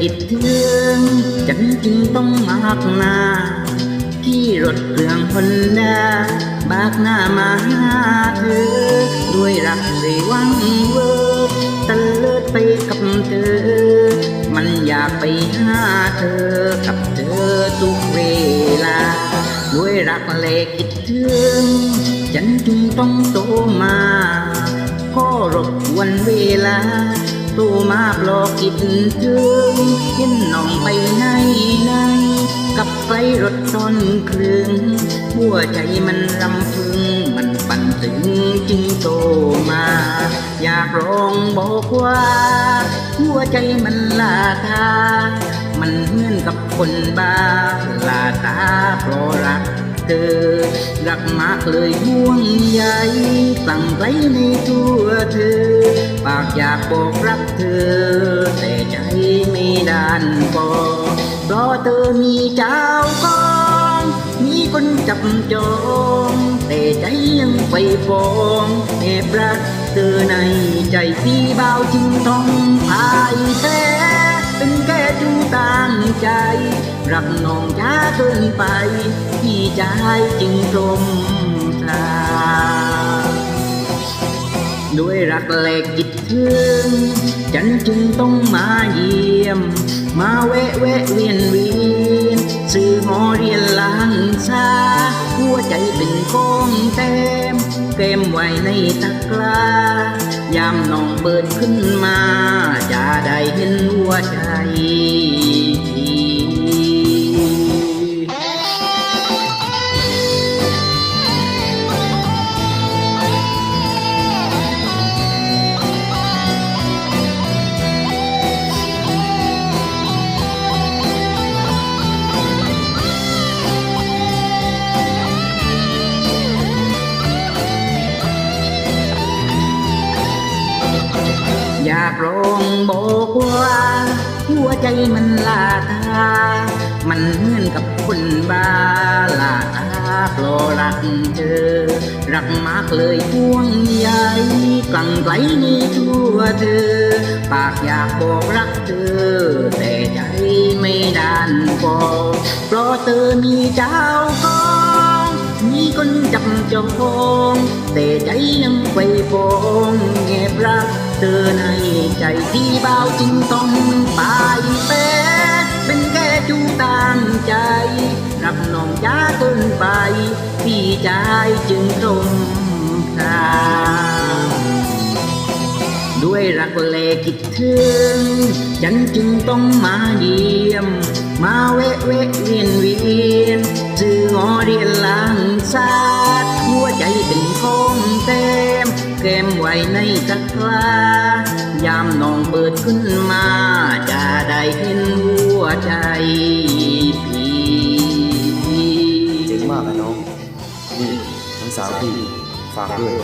คิดถึงฉันจึงต้องมากหน้าที่รถเครื่องฮอนดาบากหน้ามาหาเธอ ด้วยรักเลยหวังเวอร์ตะเลิดไปกับเธอ มันอยากไปหาเธอ กับเธอทุกเวลา ด้วยรักและคิดถึงฉันจึงต้องโตมา ก็รบกวนเวลา ตู้มาปลอกคิดถึงเห็นน้องไปไหนไหนกับไฟรถตอนครึงหัวใจมันรำพึง มันปั่นถึงจึงโตมา อยากร้องบอกว่า หัวใจมันลาทามันเหมือนกับคนบ้าลาตาเพราะรักเธอ รักมากเลยห่วงใยสั่งไกลในตัวเธอ ปากอยากบอกรักเธอ แต่ใจไม่ดานพอเพราะเธอมีเจ้าของมีคนจับจองแต่ใจยังไปฟองแอบรักเธอในใจพี่เบาจึงต้องพายแท้เป็นแค่จูต่างใจ รักน้องช้าเกินไปพี่ใจจึงตรมทราด้วยรักแหละคิดถึงฉันจึงต้องมาเยี่ยม มาแวะแวะเวียนเวียนซื้อหอเรียนล้างชาหัวใจเป็นกองแต้มเก็มไว้ในตะกร้ายามน้องเปิดขึ้นมา จะได้เห็นหัวใจ อยากร้องบกว่าหัวใจมันลาทามันเหมือนกับคนบ้าลาตาเพรรักเธอ รักมากเลยห่วงใยกลั่งไกลในตัวเธอ ปากอยากบอกรักเธอ แต่ใจไม่ดานพอเพราะเธอมีเจ้าของมี คนจับจอง แต่ใจยังไฟฟองแอบรักเธอในใจที่เบาจึงต้องไปแปเป็นแค่จูต่างใจรับน้องจ้าเกินไป พี่ใจจึงตรงทางด้วยรักและคิดถึง ฉันจึงต้องมาเยี่ยม มาแวะแวะเวียน ในจักรายามน้องเปิดขึ้นมา จะได้เห็นหัวใจพี่เจ๋งมากนะน้องนี่น้องสาวพี่ฝากด้วย